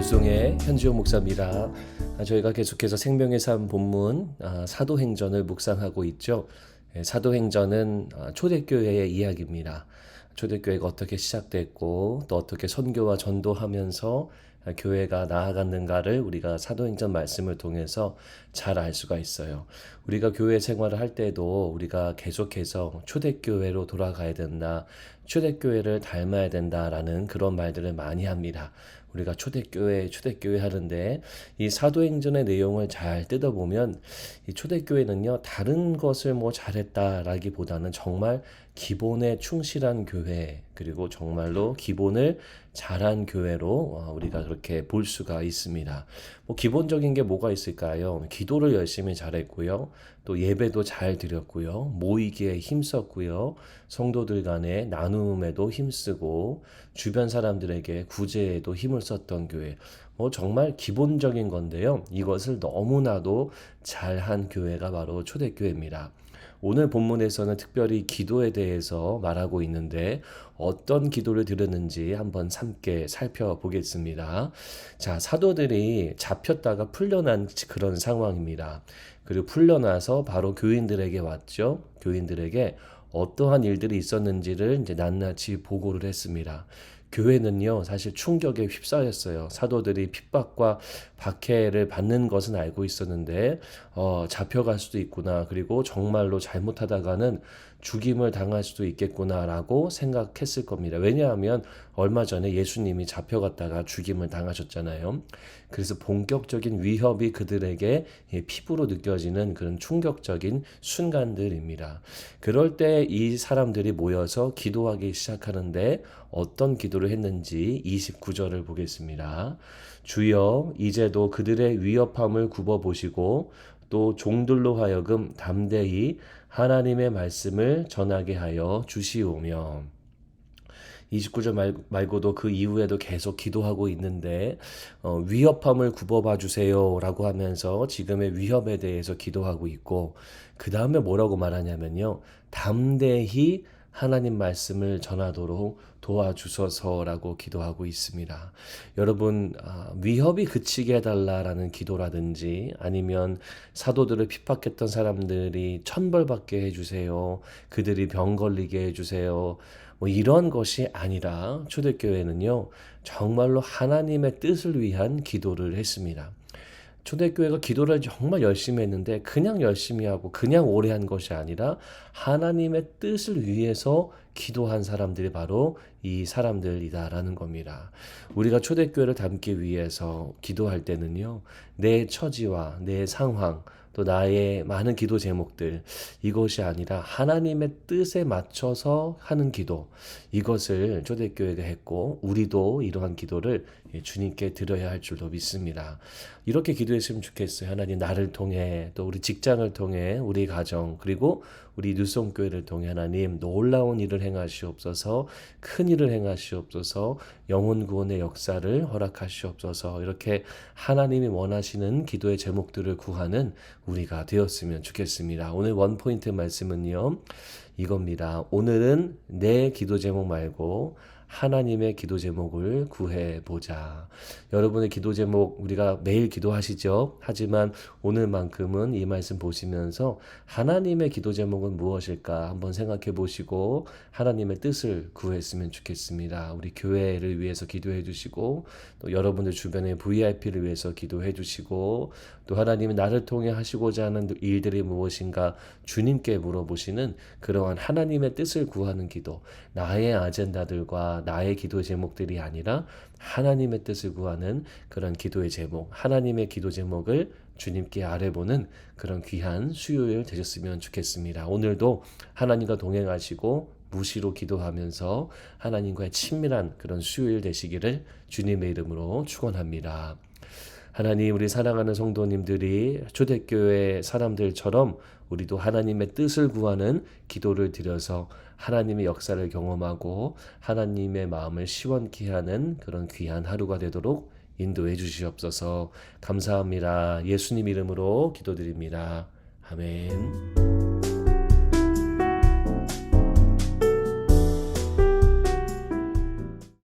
뉴송의 현지호 목사입니다. 아, 저희가 계속해서 생명의 삶 본문 아, 사도행전을 묵상하고 있죠. 예, 사도행전은 아, 초대교회의 이야기입니다. 초대교회가 어떻게 시작됐고 또 어떻게 선교와 전도하면서 아, 교회가 나아갔는가를 우리가 사도행전 말씀을 통해서 잘 알 수가 있어요. 우리가 교회 생활을 할 때도 우리가 계속해서 초대교회로 돌아가야 된다. 초대교회를 닮아야 된다라는 그런 말들을 많이 합니다. 우리가 초대교회, 초대교회 하는데 이 사도행전의 내용을 잘 뜯어보면 이 초대교회는요, 다른 것을 뭐 잘했다라기보다는 정말 기본에 충실한 교회, 그리고 정말로 기본을 잘한 교회로 어, 우리가 그렇게 볼 수가 있습니다. 뭐 기본적인 게 뭐가 있을까요? 기도를 열심히 잘했고요. 또 예배도 잘 드렸고요. 모이기에 힘썼고요. 성도들 간의 나눔에도 힘쓰고 주변 사람들에게 구제에도 힘을 썼던 교회. 뭐 정말 기본적인 건데요. 이것을 너무나도 잘한 교회가 바로 초대교회입니다. 오늘 본문에서는 특별히 기도에 대해서 말하고 있는데 어떤 기도를 드렸는지 한번 함께 살펴보겠습니다. 자, 사도들이 잡혔다가 풀려난 그런 상황입니다. 그리고 풀려나서 바로 교인들에게 왔죠. 교인들에게 어떠한 일들이 있었는지를 이제 낱낱이 보고를 했습니다. 교회는요, 사실 충격에 휩싸였어요. 사도들이 핍박과 박해를 받는 것은 알고 있었는데, 어, 잡혀갈 수도 있구나. 그리고 정말로 잘못하다가는 죽임을 당할 수도 있겠구나라고 생각했을 겁니다. 왜냐하면 얼마 전에 예수님이 잡혀갔다가 죽임을 당하셨잖아요. 그래서 본격적인 위협이 그들에게 피부로 느껴지는 그런 충격적인 순간들입니다. 그럴 때 이 사람들이 모여서 기도하기 시작하는데 어떤 기도를 했는지 29절을 보겠습니다. 주여 이제도 그들의 위협함을 굽어 보시고 또 종들로 하여금 담대히 하나님의 말씀을 전하게 하여 주시오며. 29절 말, 말고도 그 이후에도 계속 기도하고 있는데 어, 위협함을 굽어봐 주세요라고 하면서 지금의 위협에 대해서 기도하고 있고 그 다음에 뭐라고 말하냐면요. 담대히 하나님 말씀을 전하도록 도와주소서라고 기도하고 있습니다. 여러분 아, 위협이 그치게 해달라라는 기도라든지 아니면 사도들을 핍박했던 사람들이 천벌받게 해주세요. 그들이 병 걸리게 해주세요. 뭐 이런 것이 아니라 초대교회는요 정말로 하나님의 뜻을 위한 기도를 했습니다. 초대교회가 기도를 정말 열심히 했는데 그냥 열심히 하고 그냥 오래 한 것이 아니라 하나님의 뜻을 위해서 기도한 사람들이 바로 이 사람들이다라는 겁니다. 우리가 초대교회를 담기 위해서 기도할 때는요, 내 처지와 내 상황, 또 나의 많은 기도 제목들 이것이 아니라 하나님의 뜻에 맞춰서 하는 기도 이것을 초대교회가 했고 우리도 이러한 기도를 주님께 드려야 할 줄로 믿습니다. 이렇게 기도했으면 좋겠어요. 하나님 나를 통해 또 우리 직장을 통해 우리 가정 그리고 우리 뉴송교회를 통해 하나님 놀라운 일을 행하시옵소서 큰 일을 행하시옵소서 영혼 구원의 역사를 허락하시옵소서 이렇게 하나님이 원하시는 기도의 제목들을 구하는 우리가 되었으면 좋겠습니다. 오늘 원포인트 말씀은요 이겁니다. 오늘은 내 기도 제목 말고 하나님의 기도 제목을 구해 보자. 여러분의 기도 제목 우리가 매일 기도하시죠? 하지만 오늘만큼은 이 말씀 보시면서 하나님의 기도 제목은 무엇일까 한번 생각해 보시고 하나님의 뜻을 구했으면 좋겠습니다. 우리 교회를 위해서 기도해 주시고 또 여러분들 주변의 VIP를 위해서 기도해 주시고 또 하나님이 나를 통해 하시고자 하는 일들이 무엇인가 주님께 물어보시는 그러한 하나님의 뜻을 구하는 기도, 나의 아젠다들 과 나의 기도 제목들이 아니라 하나님의 뜻을 구하는 그런 기도의 제목, 하나님의 기도 제목을 주님께 아뢰보는 그런 귀한 수요일 되셨으면 좋겠습니다. 오늘도 하나님과 동행하시고 무시로 기도하면서 하나님과의 친밀한 그런 수요일 되시기를 주님의 이름으로 축원합니다. 하나님 우리 사랑하는 성도님들이 초대교회 사람들처럼 우리도 하나님의 뜻을 구하는 기도를 드려서 하나님의 역사를 경험하고 하나님의 마음을 시원케 하는 그런 귀한 하루가 되도록 인도해 주시옵소서 감사합니다. 예수님 이름으로 기도드립니다. 아멘.